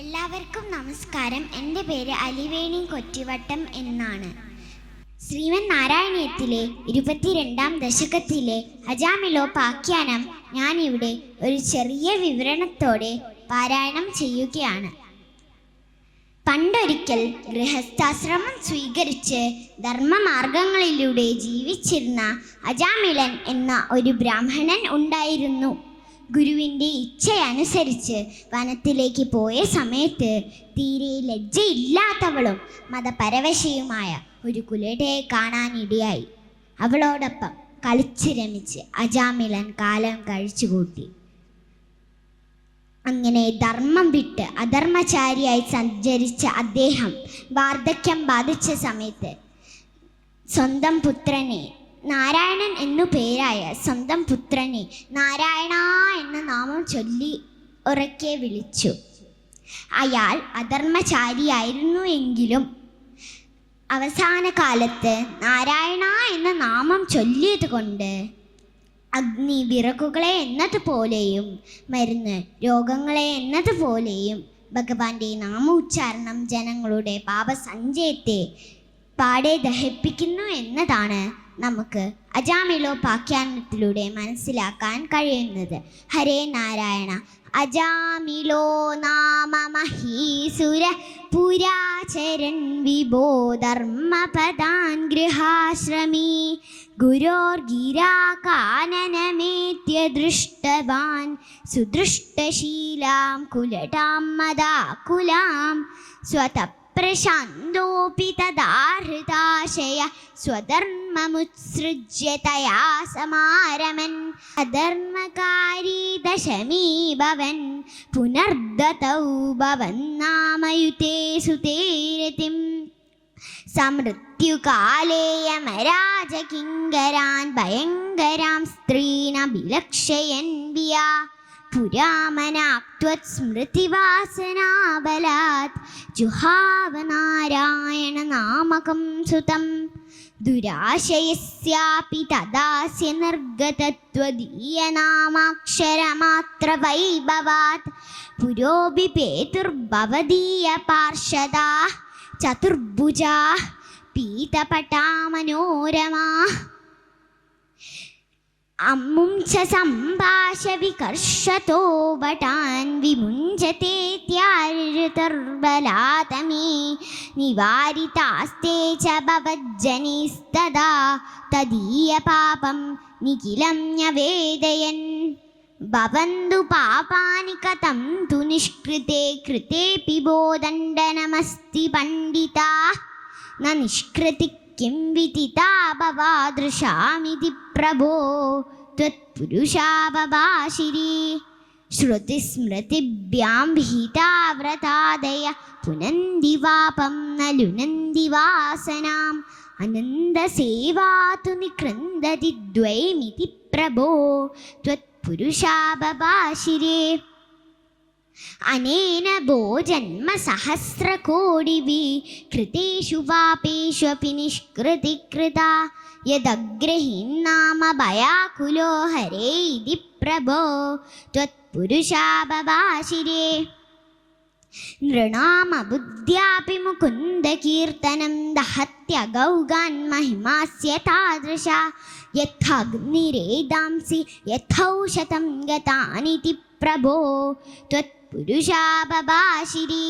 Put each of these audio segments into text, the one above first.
എല്ലാവർക്കും നമസ്കാരം. എന്റെ പേര് അലിവേണി കൊറ്റിവട്ടം എന്നാണ്. ശ്രീമൻ നാരായണീയത്തിലെ ഇരുപത്തിരണ്ടാം ദശകത്തിലെ അജാമിലോ പാഖ്യാനം ഞാനിവിടെ ഒരു ചെറിയ വിവരണത്തോടെ പാരായണം ചെയ്യുകയാണ്. പണ്ടൊരിക്കൽ ഗൃഹസ്ഥാശ്രമം സ്വീകരിച്ച് ധർമ്മമാർഗങ്ങളിലൂടെ ജീവിച്ചിരുന്ന അജാമിലൻ എന്ന ഒരു ബ്രാഹ്മണൻ ഉണ്ടായിരുന്നു. ഗുരുവിന്റെ ഇച്ഛയനുസരിച്ച് വനത്തിലേക്ക് പോയ സമയത്ത് തീരെ ലജ്ജയില്ലാത്തവളും മതപരവശയുമായ ഒരു കുലടയെ കാണാനിടയായി. അവളോടൊപ്പം കളിച്ച് രമിച്ച് അജാമിളൻ കാലം കഴിച്ചുകൂട്ടി. അങ്ങനെ ധർമ്മം വിട്ട് അധർമ്മചാരിയായി സഞ്ചരിച്ച അദ്ദേഹം വാർദ്ധക്യം ബാധിച്ച സമയത്ത് സ്വന്തം പുത്രനെ നാരായണൻ എന്നു പേരായ സ്വന്തം പുത്രനെ നാരായണ എന്ന നാമം ചൊല്ലി ഉറക്കെ വിളിച്ചു. അയാൾ അധർമ്മചാരിയായിരുന്നു എങ്കിലും അവസാന കാലത്ത് നാരായണ എന്ന നാമം ചൊല്ലിയത് കൊണ്ട് അഗ്നി വിറകുകളെ എന്നതുപോലെയും മരുന്ന് രോഗങ്ങളെ എന്നതുപോലെയും ഭഗവാന്റെ നാമോച്ചാരണം ജനങ്ങളുടെ പാപസഞ്ചയത്തെ പാടെ ദഹിപ്പിക്കുന്നു എന്നതാണ് നമുക്ക് അജാമിലോപാഖ്യാനത്തിലൂടെ മനസ്സിലാക്കാൻ കഴിയുന്നത്. ഹരേ നാരായണ അജാമിലോ നാമ മഹീസുര പുരാചരൻ വിഭോ ധർമ്മപദാൻ ഗൃഹാശ്രമീ. ഗുരോർഗിരാകാനനമേത്യ ദൃഷ്ടവാൻ. സുദൃഷ്ടശീലാം കുലടാം സ്വത ഹൃദാശയ സ്വധർമ്മമുത്സൃജ്യ സമാരമൻ. അധർമ്മകാരി ദശമീ ഭവൻ. പുനർദതൗ ഭവന്നാമയുതേ സുതേരതിം സമൃത്യുകാലേയമരാജകിങ്കരാൻ ഭയങ്കരാം സ്ത്രീനഭിലക്ഷയൻ വിയാ പുരാമനാക്ത്വത് സ്മൃതിവാസനാബലാത് ജുഹാവനാരായണ നാമകം സുതം. ദുരാശയസ്യാപി തദാസ്യ നിർഗതത്വദീയനാമാക്ഷരമാത്ര വൈഭവാത് പുരോപി പേതുർഭവദീയ പാർഷദാ ചതുർഭുജാ പീതപടാമനോരമാ അമ്മും ച സംഭാഷ വികർഷതോ വടാൻ വിമുഞ്ചതേത്യാരുതർബലാതമേ നിവാരിതാസ്തേ ച ഭവജ്ജനീസ്തദാ തദീയ പാപം നിഖിലം ന്യവേദയൻ ഭവന്തു പാപാനി കഥം തു നിഷ്കൃതേ കൃതേപി ബോദണ്ഡനമസ്തി പണ്ഡിതാ ന നിഷ്കൃതി കിം വിദിതാ ഭവാദൃശാമിതി പ്രഭോ त्वत्पुरुषावभाषिरे ശ്രുതിസ്മൃതിഭ്യാം ഭീതാവ്രതാദയ പുനന്തിവാപം നലുനന്തിവാസനാം അനന്തസേവാതു നികൃന്ദതി ദ്വൈമിതി പ്രഭോ ത്വത്പുരുഷാബാശിരേ അനേന ഭോ ജന്മ സഹസ്രകോടിവി കൃതേഷു വാപേഷ്വപി നിഷ്കൃതി കൃത യദഗ്രഹിന്നാമ ഭയാകുലോ ഹരേ ഇതി प्रभो त्वत्पुरुषापवाशिरे नृणामबुद्ध्यापि मुकुन्दकीर्तनं दहत्यगौगान्महिमास्य तादृशा। यथानिरेदांसि यथौ शतं गतानिति प्रभो त्वत्पुरुषापवाशिरे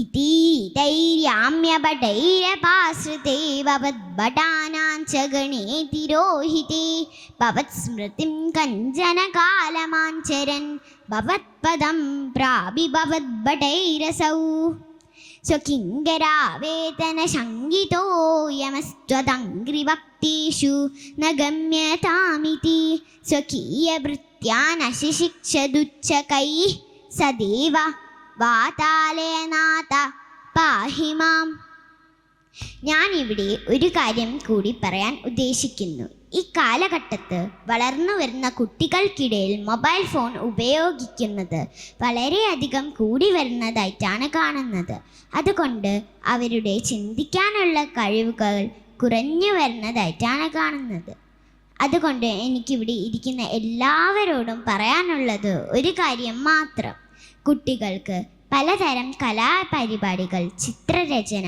इतीतैर्याम्यभटैरपाश्रिते भवद्भटानां च गणे तिरोहिते भवत्स्मृतिं कञ्चनकालमाञ्चरन् भवत्पदं प्राभिभवद्भटैरसौ स्वकिङ्करावेतनशङ्गितो यमस्त्वदङ्घ्रिभक्तिषु न गम्यतामिति स्वकीयभृत्यानशिशिक्षदुच्चकैः सदेव വാതാലയനാഥ പാഹിമാം ഞാനിവിടെ ഒരു കാര്യം കൂടി പറയാൻ ഉദ്ദേശിക്കുന്നു. ഈ കാലഘട്ടത്ത് വളർന്നു വരുന്ന കുട്ടികൾക്കിടയിൽ മൊബൈൽ ഫോൺ ഉപയോഗിക്കുന്നത് വളരെയധികം കൂടി വരുന്നതായിട്ടാണ് കാണുന്നത്. അതുകൊണ്ട് അവരുടെ ചിന്തിക്കാനുള്ള കഴിവുകൾ കുറഞ്ഞു വരുന്നതായിട്ടാണ് കാണുന്നത്. അതുകൊണ്ട് എനിക്കിവിടെ ഇരിക്കുന്ന എല്ലാവരോടും പറയാനുള്ളത് ഒരു കാര്യം മാത്രം. കുട്ടികൾക്ക് പലതരം കലാപരിപാടികൾ ചിത്രരചന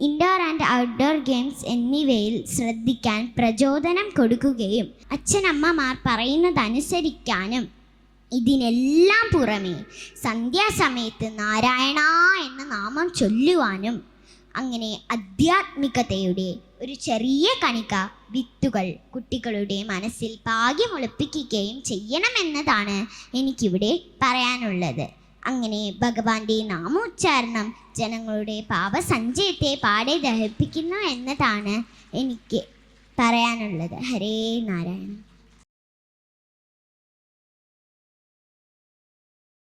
ഇൻഡോർ ആൻഡ് ഔട്ട്ഡോർ ഗെയിംസ് എന്നിവയിൽ ശ്രദ്ധിക്കാൻ പ്രചോദനം കൊടുക്കുകയും അച്ഛനമ്മമാർ പറയുന്നതനുസരിക്കാനും ഇതിനെല്ലാം പുറമേ സന്ധ്യാസമയത്ത് നാരായണ എന്ന നാമം ചൊല്ലുവാനും അങ്ങനെ അധ്യാത്മികതയുടെ ഒരു ചെറിയ കണിക വിത്തുകൾ കുട്ടികളുടെ മനസ്സിൽ പാകി മുളപ്പിക്കുകയും ചെയ്യണമെന്നതാണ് എനിക്കിവിടെ പറയാനുള്ളത്. അങ്ങനെ ഭഗവാന്റെ നാമോച്ചാരണം ജനങ്ങളുടെ പാപസഞ്ചയത്തെ പാടെ ദഹിപ്പിക്കുന്നു എന്നതാണ് എനിക്ക് പറയാനുള്ളത്. ഹരേ നാരായണ